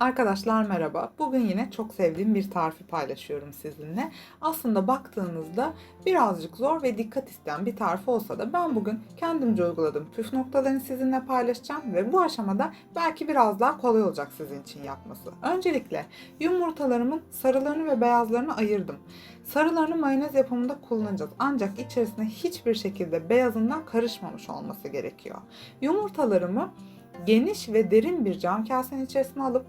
Arkadaşlar merhaba. Bugün yine çok sevdiğim bir tarifi paylaşıyorum sizinle. Aslında baktığınızda birazcık zor ve dikkat isteyen bir tarif olsa da ben bugün kendimce uyguladığım püf noktalarını sizinle paylaşacağım ve bu aşamada belki biraz daha kolay olacak sizin için yapması. Öncelikle yumurtalarımın sarılarını ve beyazlarını ayırdım. Sarılarını mayonez yapımında kullanacağız ancak içerisine hiçbir şekilde beyazından karışmamış olması gerekiyor. Yumurtalarımı geniş ve derin bir cam kasenin içerisine alıp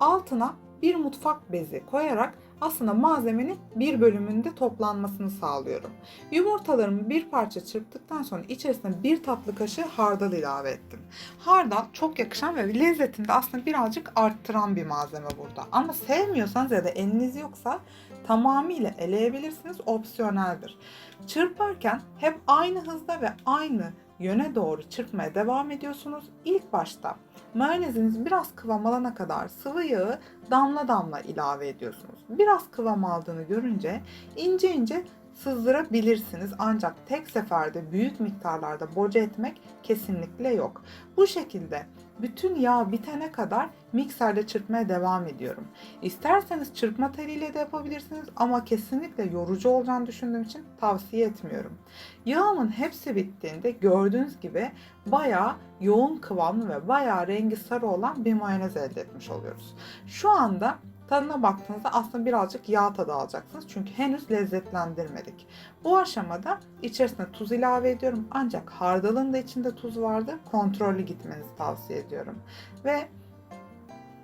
altına bir mutfak bezi koyarak aslında malzemenin bir bölümünde toplanmasını sağlıyorum. Yumurtalarımı bir parça çırptıktan sonra içerisine bir tatlı kaşığı hardal ilave ettim. Hardal çok yakışan ve lezzetini de aslında birazcık arttıran bir malzeme burada. Ama sevmiyorsanız ya da eliniz yoksa tamamıyla eleyebilirsiniz, opsiyoneldir. Çırparken hep aynı hızda ve aynı yöne doğru çırpmaya devam ediyorsunuz. İlk başta mayoneziniz biraz kıvam alana kadar sıvı yağı damla damla ilave ediyorsunuz. Biraz kıvam aldığını görünce ince ince sızdırabilirsiniz ancak tek seferde büyük miktarlarda boca etmek kesinlikle yok. Bu şekilde bütün yağ bitene kadar mikserde çırpmaya devam ediyorum. İsterseniz çırpma teliyle de yapabilirsiniz ama kesinlikle yorucu olacağını düşündüğüm için tavsiye etmiyorum. Yağımın hepsi bittiğinde gördüğünüz gibi bayağı yoğun kıvamlı ve bayağı rengi sarı olan bir mayonez elde etmiş oluyoruz. Şu anda Tadına baktığınızda aslında birazcık yağ tadı alacaksınız. Çünkü henüz lezzetlendirmedik. Bu aşamada içerisine tuz ilave ediyorum. Ancak hardalın da içinde tuz vardı. Kontrollü gitmenizi tavsiye ediyorum. Ve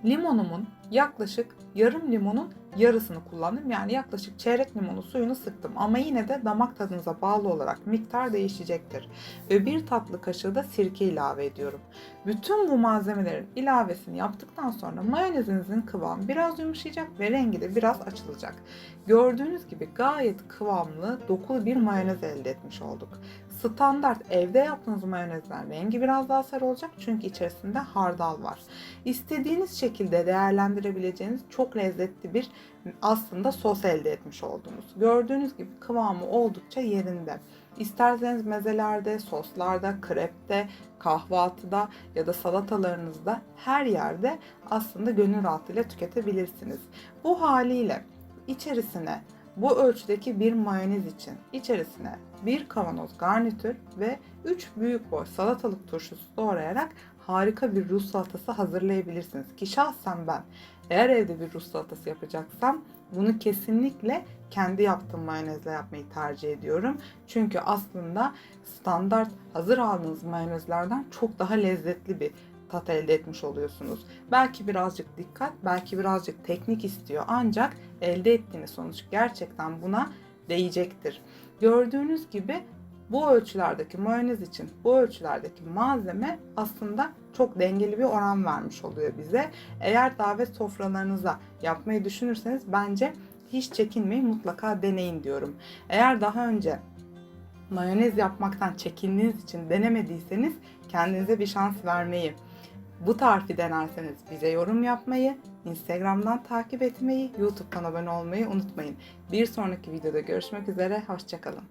limonumun yaklaşık yarım limonun yarısını kullandım. Yani yaklaşık çeyrek limonu suyunu sıktım. Ama yine de damak tadınıza bağlı olarak miktar değişecektir. Ve bir tatlı kaşığı da sirke ilave ediyorum. Bütün bu malzemelerin ilavesini yaptıktan sonra mayonezinizin kıvamı biraz yumuşayacak ve rengi de biraz açılacak. Gördüğünüz gibi gayet kıvamlı, dokulu bir mayonez elde etmiş olduk. Standart evde yaptığınız mayonezden rengi biraz daha sarı olacak çünkü içerisinde hardal var. İstediğiniz şekilde değerlendirebileceğiniz çok lezzetli bir aslında sos elde etmiş oldunuz. Gördüğünüz gibi kıvamı oldukça yerinde. İsterseniz mezelerde, soslarda, krepte, kahvaltıda ya da salatalarınızda her yerde aslında gönül rahatlığıyla tüketebilirsiniz. Bu haliyle içerisine bu ölçüdeki bir mayonez için içerisine bir kavanoz garnitür ve 3 büyük boy salatalık turşusu doğrayarak harika bir Rus salatası hazırlayabilirsiniz. Ki şahsen ben eğer evde bir Rus salatası yapacaksam bunu kesinlikle kendi yaptığım mayonezle yapmayı tercih ediyorum. Çünkü aslında standart hazır aldığınız mayonezlerden çok daha lezzetli bir tat elde etmiş oluyorsunuz. Belki birazcık dikkat, belki birazcık teknik istiyor ancak elde ettiğiniz sonuç gerçekten buna değecektir. Gördüğünüz gibi bu ölçülerdeki mayonez için bu ölçülerdeki malzeme aslında çok dengeli bir oran vermiş oluyor bize. Eğer davet sofralarınıza yapmayı düşünürseniz bence hiç çekinmeyin mutlaka deneyin diyorum. Eğer daha önce mayonez yapmaktan çekindiğiniz için denemediyseniz kendinize bir şans vermeyi, bu tarifi denerseniz bize yorum yapmayı, Instagram'dan takip etmeyi, YouTube'dan abone olmayı unutmayın. Bir sonraki videoda görüşmek üzere, hoşçakalın.